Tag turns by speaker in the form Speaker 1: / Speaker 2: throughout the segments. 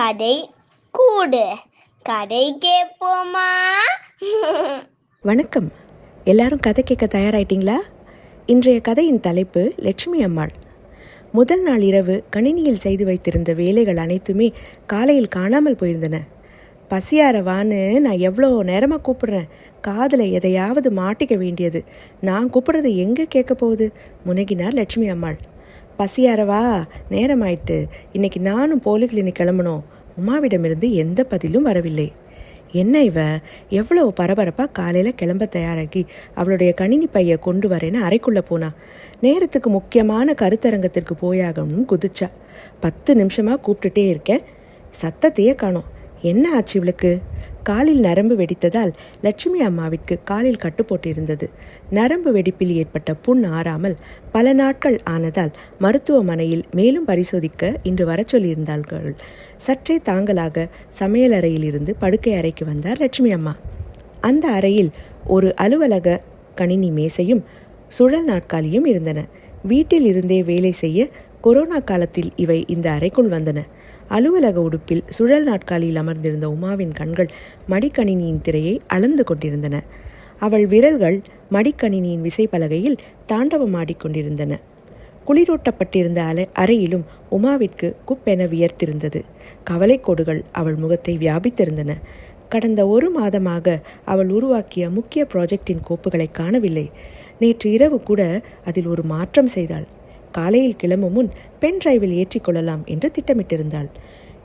Speaker 1: கதை கூடு. கதை கேட்போமா?
Speaker 2: வணக்கம். எல்லாரும் கதை கேட்க தயாராயிட்டீங்களா? இன்றைய கதையின் தலைப்பு லட்சுமி அம்மாள். முதல் நாள் இரவு கணினியில் செய்து வைத்திருந்த வேலைகள் அனைத்துமே காலையில் காணாமல் போயிருந்தன. பசியாரவான்னு நான் எவ்வளோ நேரமாக கூப்பிடுறேன். காதில் எதையாவது மாட்டிக்க வேண்டியது. நான் கூப்பிடுறது எங்கே கேட்க போகுது? முனகினார் லட்சுமி அம்மாள். பசியாரவா? நேரமாயிட்டு. இன்னைக்கு நானும் போலி கிளினிக் கிளம்பணும் உமாவிடமிருந்து எந்த பதிலும் வரவில்லை. என்ன இவ? எவ்வளோ பரபரப்பாக காலையில் கிளம்ப தயாராகி அவளுடைய கணினி பையை கொண்டு வரேன்னு அறைக்குள்ளே போனா. நேரத்துக்கு முக்கியமான கருத்தரங்கத்திற்கு போயாகணும்னு குதிச்சா. பத்து நிமிஷமாக கூப்பிட்டுட்டே இருக்கேன். சத்தத்தையே காணோம். என்ன ஆச்சு இவளுக்கு? காலில் நரம்பு வெடித்ததால் லட்சுமி அம்மாவிற்கு காலில் கட்டு போட்டிருந்தது. நரம்பு வெடிப்பில் ஏற்பட்ட புண் ஆறாமல் பல நாட்கள் ஆனதால் மருத்துவமனையில் மேலும் பரிசோதிக்க இன்று வரச் சொல்லியிருந்தார்கள். சற்றே தாங்கலாக சமையலறையில் இருந்து படுக்கை அறைக்கு வந்தார் லட்சுமி அம்மா. அந்த அறையில் ஒரு அலுவலக கணினி மேசையும் சுழல் நாற்காலியும் இருந்தன. வீட்டில் இருந்தே வேலை செய்ய கொரோனா காலத்தில் இவை இந்த அறைக்குள் வந்தன. அலுவலக உடுப்பில் சுழல் நாட்காலியில் அமர்ந்திருந்த உமாவின் கண்கள் மடிக்கணினியின் திரையை அளந்து கொண்டிருந்தன. அவள் விரல்கள் மடிக்கணினியின் விசைப்பலகையில் தாண்டவமாடிக்கொண்டிருந்தன குளிரூட்டப்பட்டிருந்த அலை அறையிலும் உமாவிற்கு குப்பென வியர்த்திருந்தது. கவலைக்கோடுகள் அவள் முகத்தை வியாபித்திருந்தன. கடந்த ஒரு மாதமாக அவள் உருவாக்கிய முக்கிய ப்ராஜெக்டின் கோப்புகளை காணவில்லை. நேற்று இரவு கூட அதில் ஒரு மாற்றம் செய்தாள். காலையில் கிளம்பும் முன் பென் டிரைவில் ஏற்றிக்கொள்ளலாம் என்று திட்டமிட்டிருந்தாள்.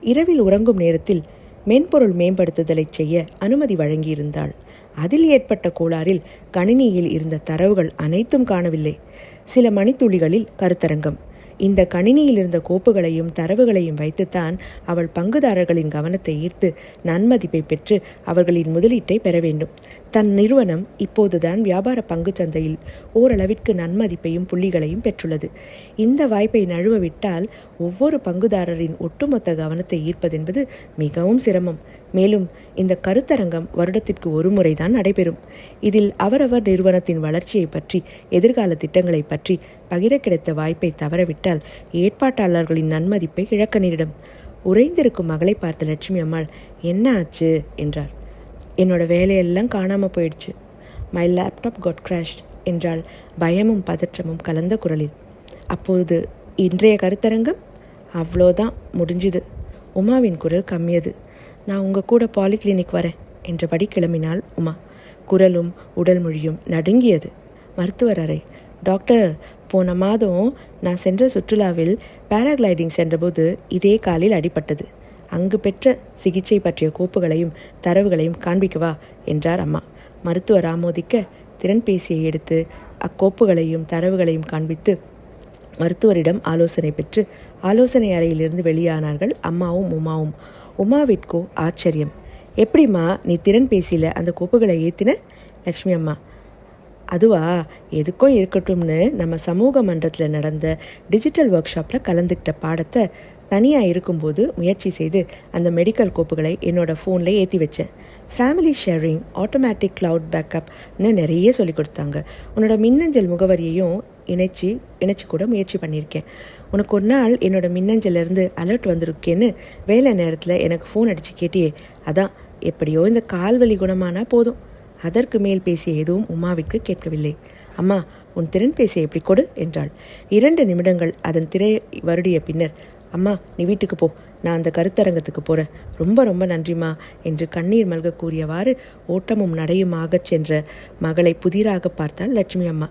Speaker 2: இரவில் உறங்கும் நேரத்தில் மென்பொருள் மேம்படுத்துதலை செய்ய அனுமதி வழங்கியிருந்தாள். அதில் ஏற்பட்ட கோளாறில் கணினியில் இருந்த தரவுகள் அனைத்தும் காணவில்லை. சில மணித்துளிகளில் கருத்தரங்கம். இந்த கணினியில் இருந்த கோப்புகளையும் தரவுகளையும் வைத்துத்தான் அவள் பங்குதாரர்களின் கவனத்தை ஈர்த்து நன்மதிப்பை பெற்று அவர்களின் முதலீட்டை பெற வேண்டும். தன் நிறுவனம் இப்போதுதான் வியாபார பங்கு சந்தையில் ஓரளவிற்கு நன்மதிப்பையும் புள்ளிகளையும் பெற்றுள்ளது. இந்த வாய்ப்பை நழுவவிட்டால் ஒவ்வொரு பங்குதாரரின் ஒட்டுமொத்த கவனத்தை ஈர்ப்பதென்பது மிகவும் சிரமம். மேலும் இந்த கருத்தரங்கம் வருடத்திற்கு ஒரு முறைதான் நடைபெறும். இதில் அவரவர் நிறுவனத்தின் வளர்ச்சியை பற்றி எதிர்கால திட்டங்களை பற்றி பகிர கிடைத்த வாய்ப்பை தவறவிட்டால் ஏற்பாட்டாளர்களின் நன்மதிப்பை இழக்க நேரிடும். உறைந்திருக்கும் மகளை பார்த்த லட்சுமி அம்மாள் என்ன ஆச்சு? என்றார். என்னோட வேலையெல்லாம் காணாமல் போயிடுச்சு. மை லேப்டாப் காட் கிராஷ்ட் என்றால் பயமும் பதற்றமும் கலந்த குரலில். அப்போது இன்றைய கருத்தரங்கம்? அவ்வளோதான் முடிஞ்சுது. உமாவின் குரல் கம்மியது. நான் உங்கள் கூட பாலிகிளினிக் வரேன் என்றபடி கிளம்பினாள் உமா. குரலும் உடல் மொழியும் நடுங்கியது. மருத்துவர் அறை. டாக்டர் போன மாதம் நான் சென்ற சுற்றுலாவில் பேராகிளைடிங் சென்றபோது இதே காலில் அடிபட்டது. அங்கு பெற்ற சிகிச்சை பற்றிய கோப்புகளையும் தரவுகளையும் காண்பிக்கவா என்றார் அம்மா. மருத்துவர் ஆமோதிக்க திறன்பேசியை எடுத்து அக்கோப்புகளையும் தரவுகளையும் காண்பித்து மருத்துவரிடம் ஆலோசனை பெற்று ஆலோசனை அறையிலிருந்து வெளியானார்கள் அம்மாவும் உமாவும். உமாவிற்கோ ஆச்சரியம். எப்படிம்மா நீ திறன் பேசியில் அந்த கோப்புகளை ஏற்றின லக்ஷ்மி அம்மா. அதுவா? எதுக்கும் இருக்கட்டும்னு நம்ம சமூக மன்றத்தில் நடந்த டிஜிட்டல் ஒர்க் ஷாப்பில் கலந்துக்கிட்ட பாடத்தை தனியாக இருக்கும்போது முயற்சி செய்து அந்த மெடிக்கல் கோப்புகளை என்னோடய ஃபோனில் ஏற்றி வச்சேன். ஃபேமிலி ஷேரிங் ஆட்டோமேட்டிக் க்ளவுட் பேக்கப்னு நிறைய சொல்லி கொடுத்தாங்க. உன்னோட மின்னஞ்சல் முகவரியையும் இணைச்சி இணைச்சி கூட முயற்சி பண்ணியிருக்கேன். உனக்கு ஒரு நாள் என்னோட மின்னஞ்சலேருந்து அலர்ட் வந்திருக்கேன்னு வேலை நேரத்தில் எனக்கு ஃபோன் அடித்து கேட்டியே அதான் எப்படியோ இந்த கால்வலி குணமானா போதும். அதற்கு மேல் பேசிய எதுவும் உமாவிற்கு கேட்கவில்லை. அம்மா உன் திறன்பேசி எப்படி கொடு என்றாள். இரண்டு நிமிடங்கள் அதன் திரை வருடிய பின்னர் அம்மா நீ வீட்டுக்கு போ. நான் அந்த கருத்தரங்கத்துக்கு போகிறேன் ரொம்ப ரொம்ப நன்றிம்மா என்று கண்ணீர் மல்க கூறியவாறு ஓட்டமும் நடையுமாகச் சென்ற மகளை புதிராக பார்த்தாள் லட்சுமி அம்மா.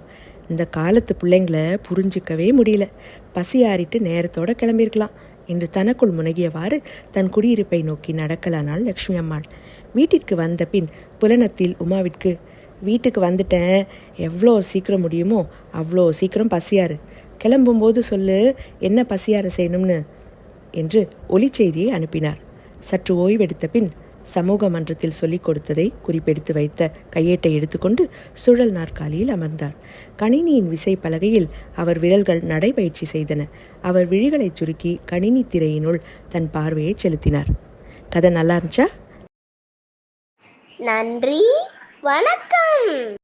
Speaker 2: இந்த காலத்து பிள்ளைங்களை புரிஞ்சிக்கவே முடியல. பசியாறிட்டு நேரத்தோட கிளம்பியிருக்கலாம் என்று தனக்குள் முனகியவாறு தன் குடியிருப்பை நோக்கி நடக்கலானாள் லட்சுமி அம்மாள் வீட்டிற்கு வந்த பின் புலனத்தில் உமாவிற்கு வீட்டுக்கு வந்துட்டேன். எவ்வளோ சீக்கிரம் முடியுமோ அவ்வளோ சீக்கிரம் பசியாறு. கிளம்பும்போது சொல்லு என்ன பசியாறு செய்யணும்னு? என்று ஒலிச்செய்தியை அனுப்பினார். சற்று ஓய்வெடுத்த பின் சமூக மன்றத்தில் சொல்லிக் கொடுத்ததை குறிப்பெடுத்து வைத்த கையேட்டை எடுத்துக்கொண்டு சுழல் நாற்காலியில் அமர்ந்தார். கணினியின் விசை பலகையில் அவர் விரல்கள் நடைபயிற்சி செய்தன. அவர் விழிகளைச் சுருக்கி கணினி திரையினுள் தன் பார்வையை செலுத்தினார். கதை நல்லா இருந்துச்சா?
Speaker 1: நன்றி. வணக்கம்.